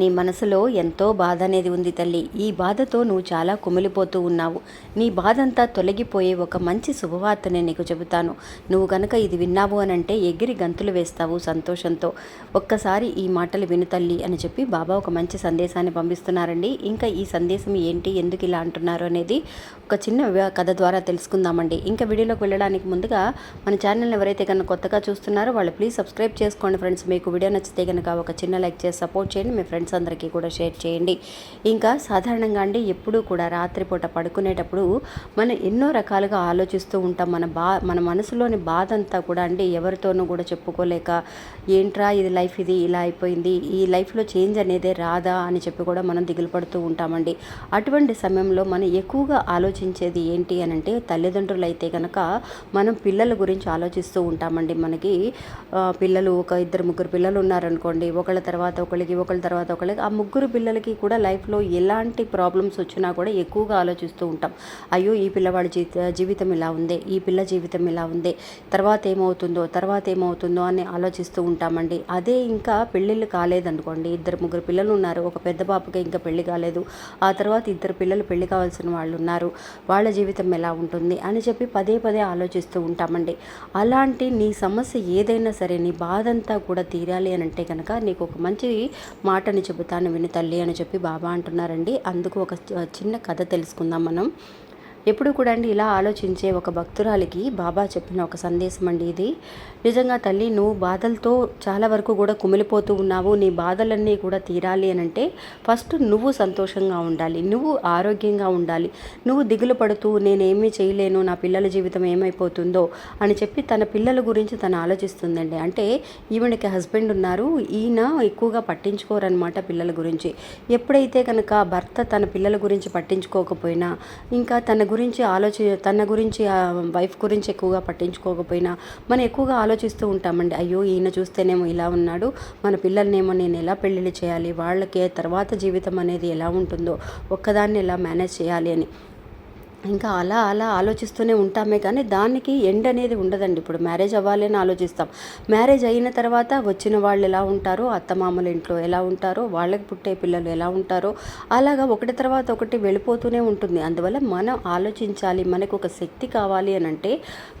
నీ మనసులో ఎంతో బాధ అనేది ఉంది తల్లి. ఈ బాధతో నువ్వు చాలా కుమిలిపోతూ ఉన్నావు. నీ బాధ అంతా తొలగిపోయే ఒక మంచి శుభవార్త నేను నీకు చెబుతాను. నువ్వు కనుక ఇది విన్నావు అని అంటే ఎగిరి గంతులు వేస్తావు సంతోషంతో. ఒక్కసారి ఈ మాటలు విను తల్లి అని చెప్పి బాబా ఒక మంచి సందేశాన్ని పంపిస్తున్నారండి. ఇంకా ఈ సందేశం ఏంటి ఎందుకు ఇలా అంటున్నారు అనేది ఒక చిన్న కథ ద్వారా తెలుసుకుందామండి. ఇంకా వీడియోలోకి వెళ్ళడానికి ముందుగా మన ఛానల్ని ఎవరైతే కనుక కొత్తగా చూస్తున్నారో వాళ్ళు ప్లీజ్ సబ్స్క్రైబ్ చేసుకోండి ఫ్రెండ్స్. మీకు వీడియో నచ్చితే కనుక ఒక చిన్న లైక్ చేసి సపోర్ట్ చేయండి. మీ ఫ్రెండ్స్ అందరికీ కూడా షేర్ చేయండి. ఇంకా సాధారణంగా అండి ఎప్పుడూ కూడా రాత్రిపూట పడుకునేటప్పుడు మనం ఎన్నో రకాలుగా ఆలోచిస్తూ ఉంటాం. మన బా మన మనసులోని బాధ అంతా కూడా అండి ఎవరితోనూ కూడా చెప్పుకోలేక ఏంట్రా ఇది లైఫ్ ఇది ఇలా అయిపోయింది ఈ లైఫ్లో చేంజ్ అనేదే రాదా? అని చెప్పి కూడా మనం దిగులు పడుతూ ఉంటామండి. అటువంటి సమయంలో మనం ఎక్కువగా ఆలోచించేది ఏంటి అని అంటే తల్లిదండ్రులు అయితే కనుక మనం పిల్లల గురించి ఆలోచిస్తూ ఉంటామండి. మనకి పిల్లలు ఒక ఇద్దరు ముగ్గురు పిల్లలు ఉన్నారనుకోండి ఒకళ్ళ తర్వాత ఒకళ్ళకి ఒకళ్ళ తర్వాత ఒకళ్ళకి ఆ ముగ్గురు పిల్లలకి కూడా లైఫ్లో ఎలాంటి ప్రాబ్లమ్స్ వచ్చినా కూడా ఎక్కువగా ఆలోచిస్తూ ఉంటాం. అయ్యో ఈ పిల్లవాడి జీవిత జీవితం ఇలా ఉందే ఈ పిల్ల జీవితం ఇలా ఉందే తర్వాత ఏమవుతుందో తర్వాత ఏమవుతుందో అని ఆలోచిస్తూ ఉంటామండి. అదే ఇంకా పెళ్ళిళ్ళు కాలేదనుకోండి ఇద్దరు ముగ్గురు పిల్లలు ఉన్నారు ఒక పెద్ద పాపకి ఇంకా పెళ్ళి కాలేదు ఆ తర్వాత ఇద్దరు పిల్లలు పెళ్ళి కావాల్సిన వాళ్ళు ఉన్నారు వాళ్ళ జీవితం ఎలా ఉంటుంది అని చెప్పి పదే పదే ఆలోచిస్తూ ఉంటామండి. అలాంటి నీ సమస్య ఏదైనా సరే నీ బాధంతా కూడా తీరాలి అని అంటే కనుక నీకు ఒక మంచి మాటని చెబుతాను విని తల్లి అని చెప్పి బాబా అంటున్నారండి. అందుకు ఒక చిన్న కథ తెలుసుకుందాం మనం. ఎప్పుడు కూడా అండి ఇలా ఆలోచించే ఒక భక్తురాలికి బాబా చెప్పిన ఒక సందేశం అండి ఇది. నిజంగా తల్లి నువ్వు బాధలతో చాలా వరకు కూడా కుమిలిపోతూ ఉన్నావు. నీ బాధలన్నీ కూడా తీరాలి అని అంటే ఫస్ట్ నువ్వు సంతోషంగా ఉండాలి. నువ్వు ఆరోగ్యంగా ఉండాలి. నువ్వు దిగులు పడుతూ నేనేమీ చేయలేను నా పిల్లల జీవితం ఏమైపోతుందో అని చెప్పి తన పిల్లల గురించి తను ఆలోచిస్తుందండి. అంటే ఈవిడకి హస్బెండ్ ఉన్నారు. ఈయన ఎక్కువగా పట్టించుకోరనమాట పిల్లల గురించి. ఎప్పుడైతే కనుక భర్త తన పిల్లల గురించి పట్టించుకోకపోయినా ఇంకా తన గురించి ఆలోచి తన గురించి ఆ వైఫ్ గురించి ఎక్కువగా పట్టించుకోకపోయినా మనం ఎక్కువగా ఆలోచిస్తూ ఉంటామండి. అయ్యో ఈయన చూస్తేనేమో ఇలా ఉన్నాడు మన పిల్లల్నేమో నేను ఎలా పెళ్ళిళ్ళు చేయాలి వాళ్ళకి తర్వాత జీవితం అనేది ఎలా ఉంటుందో ఒక్కదాన్ని ఎలా మేనేజ్ చేయాలి అని. ఇంకా అలా అలా ఆలోచిస్తూనే ఉంటామే కానీ దానికి ఎండ్ అనేది ఉండదండి. ఇప్పుడు మ్యారేజ్ అవ్వాలి అని ఆలోచిస్తాం. మ్యారేజ్ అయిన తర్వాత వచ్చిన వాళ్ళు ఎలా ఉంటారో అత్తమామల ఇంట్లో ఎలా ఉంటారో వాళ్ళకి పుట్టే పిల్లలు ఎలా ఉంటారో అలాగా ఒకటి తర్వాత ఒకటి వెళ్ళిపోతూనే ఉంటుంది. అందువల్ల మనం ఆలోచించాలి మనకు ఒక శక్తి కావాలి అని అంటే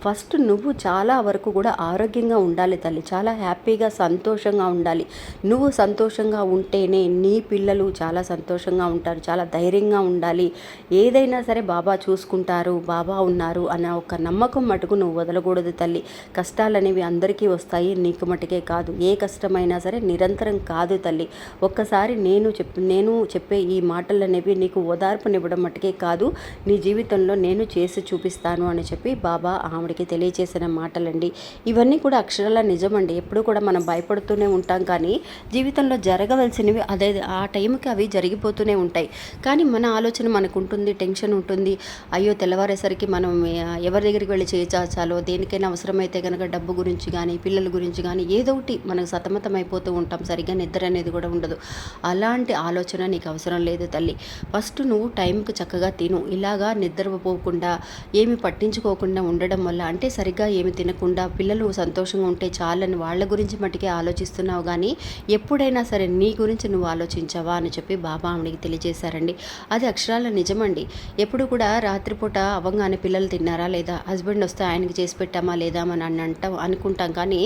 ఫస్ట్ నువ్వు చాలా వరకు కూడా ఆరోగ్యంగా ఉండాలి తల్లి. చాలా హ్యాపీగా సంతోషంగా ఉండాలి. నువ్వు సంతోషంగా ఉంటేనే నీ పిల్లలు చాలా సంతోషంగా ఉంటారు చాలా ధైర్యంగా ఉండాలి. ఏదైనా సరే బాబా చూసుకుంటారు బాబా ఉన్నారు అన్న ఒక నమ్మకం మటుకు నువ్వు వదలకూడదు తల్లి. కష్టాలు అనేవి అందరికీ వస్తాయి నీకు మటుకే కాదు. ఏ కష్టమైనా సరే నిరంతరం కాదు తల్లి. ఒక్కసారి నేను చెప్ నేను చెప్పే ఈ మాటలు అనేవి నీకు ఓదార్పునివ్వడం మటుకే కాదు. నీ జీవితంలో నేను చేసి చూపిస్తాను అని చెప్పి బాబా ఆవిడకి తెలియచేసిన మాటలండి. ఇవన్నీ కూడా అక్షరాల నిజమండి. ఎప్పుడు కూడా మనం భయపడుతూనే ఉంటాం కానీ జీవితంలో జరగవలసినవి అదే ఆ టైంకి అవి జరిగిపోతూనే ఉంటాయి. కానీ మన ఆలోచన మనకు ఉంటుంది టెన్షన్ ఉంటుంది. అయ్యో తెల్లవారేసరికి మనం ఎవరి దగ్గరికి వెళ్ళి చేచాచాలో దేనికైనా అవసరమైతే కనుక డబ్బు గురించి కానీ పిల్లల గురించి కానీ ఏదో ఒకటి మనకు సతమతం అయిపోతూ ఉంటాం. సరిగ్గా నిద్ర అనేది కూడా ఉండదు. అలాంటి ఆలోచన నీకు అవసరం లేదు తల్లి. ఫస్ట్ నువ్వు టైంకి చక్కగా తిను. ఇలాగా నిద్రపోకుండా ఏమి పట్టించుకోకుండా ఉండడం వల్ల అంటే సరిగ్గా ఏమి తినకుండా పిల్లలు సంతోషంగా ఉంటే చాలని వాళ్ళ గురించి మట్టుకే ఆలోచిస్తున్నావు కానీ ఎప్పుడైనా సరే నీ గురించి నువ్వు ఆలోచించావా అని చెప్పి బాబా ఆమెకి తెలియజేశారండి. అది అక్షరాల నిజమండి. ఎప్పుడు కూడా రాత్రిపూట అవ్వగానే పిల్లలు తిన్నారా లేదా? హస్బెండ్ వస్తే ఆయనకి చేసి పెట్టామా లేదా అని అని అంటాం అనుకుంటాం. కానీ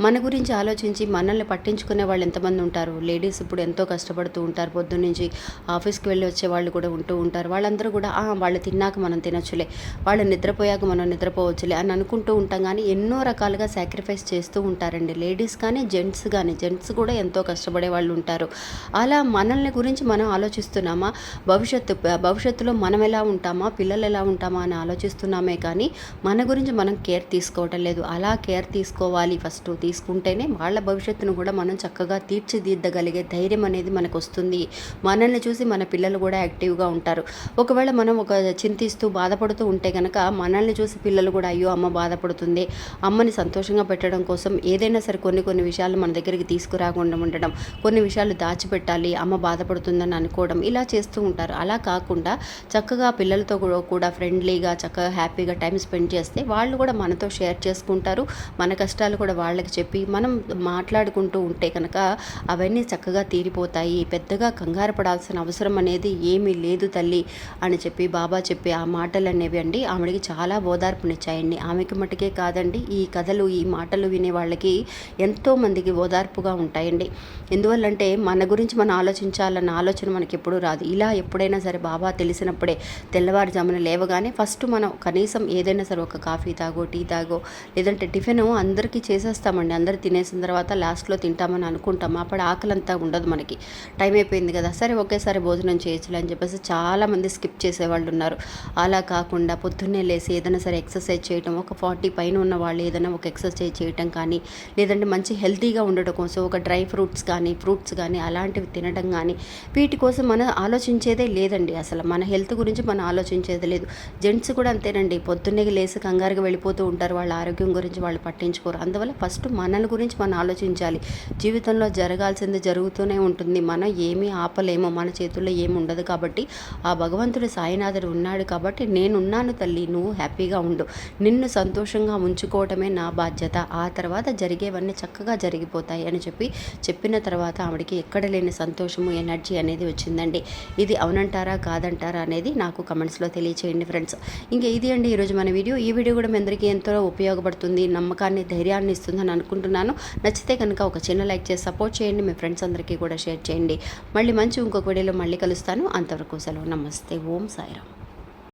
మన గురించి ఆలోచించి మనల్ని పట్టించుకునే వాళ్ళు ఎంతమంది ఉంటారు? లేడీస్ ఇప్పుడు ఎంతో కష్టపడుతూ ఉంటారు. పొద్దున్న నుంచి ఆఫీస్కి వెళ్ళి వచ్చే వాళ్ళు కూడా ఉంటూ ఉంటారు. వాళ్ళందరూ కూడా వాళ్ళు తిన్నాక మనం తినొచ్చులే. వాళ్ళు నిద్రపోయాక మనం నిద్రపోవచ్చులే అని అనుకుంటూ ఉంటాం. కానీ ఎన్నో రకాలుగా సాక్రిఫైస్ చేస్తూ ఉంటారండి. లేడీస్ కానీ జెంట్స్ కానీ జెంట్స్ కూడా ఎంతో కష్టపడే వాళ్ళు ఉంటారు. అలా మనల్ని గురించి మనం ఆలోచిస్తున్నామా? భవిష్యత్తు భవిష్యత్తులో మనం ఎలా ఉంటామా? పిల్లలు ఎలా ఉంటామా అని ఆలోచిస్తున్నామే కానీ మన గురించి మనం కేర్ తీసుకోవటం లేదు. అలా కేర్ తీసుకోవాలి ఫస్ట్. తీసుకుంటేనే వాళ్ళ భవిష్యత్తును కూడా మనం చక్కగా తీర్చిదిద్దగలిగే ధైర్యం అనేది మనకు వస్తుంది మనల్ని చూసి మన పిల్లలు కూడా యాక్టివ్గా ఉంటారు. ఒకవేళ మనం ఒక చింతిస్తూ బాధపడుతూ ఉంటే కనుక మనల్ని చూసి పిల్లలు కూడా అయ్యో అమ్మ బాధపడుతుంది. అమ్మని సంతోషంగా పెట్టడం కోసం ఏదైనా సరే కొన్ని కొన్ని విషయాలు మన దగ్గరికి తీసుకురాకుండా ఉండడం కొన్ని విషయాలు దాచిపెట్టాలి. అమ్మ బాధపడుతుందని అనుకోవడం ఇలా చేస్తూ ఉంటారు. అలా కాకుండా చక్కగా పిల్లలతో కూడా- కూడా ఫ్రెండ్లీగా చక్కగా హ్యాపీగా టైం స్పెండ్ చేస్తే వాళ్ళు కూడా మనతో షేర్ చేసుకుంటారు. మన కష్టాలు కూడా వాళ్ళకి చెప్పి మనం మాట్లాడుకుంటూ ఉంటే కనుక అవన్నీ చక్కగా తీరిపోతాయి. పెద్దగా కంగారు పడాల్సిన అవసరం అనేది ఏమీ లేదు తల్లి అని చెప్పి బాబా చెప్పి ఆ మాటలు అనేవి అండి. ఆమెకి చాలా ఓదార్పునిచ్చాయండి. ఆమెకి మటుకే కాదండి ఈ కథలు ఈ మాటలు వినే వాళ్ళకి ఎంతో మందికి ఓదార్పుగా ఉంటాయండి. ఎందువల్లంటే మన గురించి మనం ఆలోచించాలన్న ఆలోచన మనకి ఎప్పుడూ రాదు. ఇలా ఎప్పుడైనా సరే బాబా తెలిసినప్పుడే తెల్లవారుజాము తెల్లవారుజామున లేవగానే ఫస్ట్ మనం కనీసం ఏదైనా సరే ఒక కాఫీ తాగో టీ తాగో లేదంటే టిఫిన్ అందరికీ చేసేస్తామండి. అందరు తినేసిన తర్వాత లాస్ట్లో తింటామని అనుకుంటాం. అప్పుడు ఆకలంతా ఉండదు మనకి. టైం అయిపోయింది కదా. సరే ఒకేసారి భోజనం చేయొచ్చులే అని చెప్పేసి చాలామంది స్కిప్ చేసేవాళ్ళు ఉన్నారు. అలా కాకుండా పొద్దున్నే లేసి ఏదైనా సరే ఎక్సర్సైజ్ చేయటం ఒక ఫార్టీ పైన ఉన్న వాళ్ళు ఏదైనా ఒక ఎక్సర్సైజ్ చేయటం కానీ లేదంటే మంచి హెల్తీగా ఉండడం కోసం ఒక డ్రై ఫ్రూట్స్ కానీ ఫ్రూట్స్ కానీ అలాంటివి తినడం కానీ వీటి కోసం మనం ఆలోచించేదే లేదండి. అసలు మన హెల్త్ గురించి మనం ఆలోచించేది లేదు. జెంట్స్ కూడా అంతేనండి. పొద్దున్నే లేసి కంగారుగా వెళ్ళిపోతూ ఉంటారు. వాళ్ళ ఆరోగ్యం గురించి వాళ్ళు పట్టించుకోరు. అందువల్ల ఫస్ట్ మనల్ని గురించి మనం ఆలోచించాలి. జీవితంలో జరగాల్సింది జరుగుతూనే ఉంటుంది. మనం ఏమీ ఆపలేము. మన చేతుల్లో ఏమి ఉండదు కాబట్టి ఆ భగవంతుడు సాయినాథుడు ఉన్నాడు కాబట్టి నేనున్నాను తల్లి. నువ్వు హ్యాపీగా ఉండు. నిన్ను సంతోషంగా ఉంచుకోవటమే నా బాధ్యత. ఆ తర్వాత జరిగేవన్నీ చక్కగా జరిగిపోతాయి అని చెప్పి చెప్పిన తర్వాత ఆవిడకి ఎక్కడ లేని సంతోషము ఎనర్జీ అనేది వచ్చిందండి. ఇది అవునంటారా కాదంటారా అనేది నాకు కమెంట్స్లో తెలియచేయండి ఫ్రెండ్స్. ఇంకా ఇది అండి ఈరోజు మన వీడియో. ఈ వీడియో కూడా మీ అందరికీ ఎంతో ఉపయోగపడుతుంది నమ్మకాన్ని ధైర్యాన్ని ఇస్తుందని అనుకుంటున్నాను. నచ్చితే కనుక ఒక చిన్న లైక్ చేసి సపోర్ట్ చేయండి. మీ ఫ్రెండ్స్ అందరికీ కూడా షేర్ చేయండి. మళ్ళీ మంచి ఇంకొక వీడియోలో మళ్ళీ కలుస్తాను. అంతవరకు సెలవు. నమస్తే. ఓం సాయిరామ్.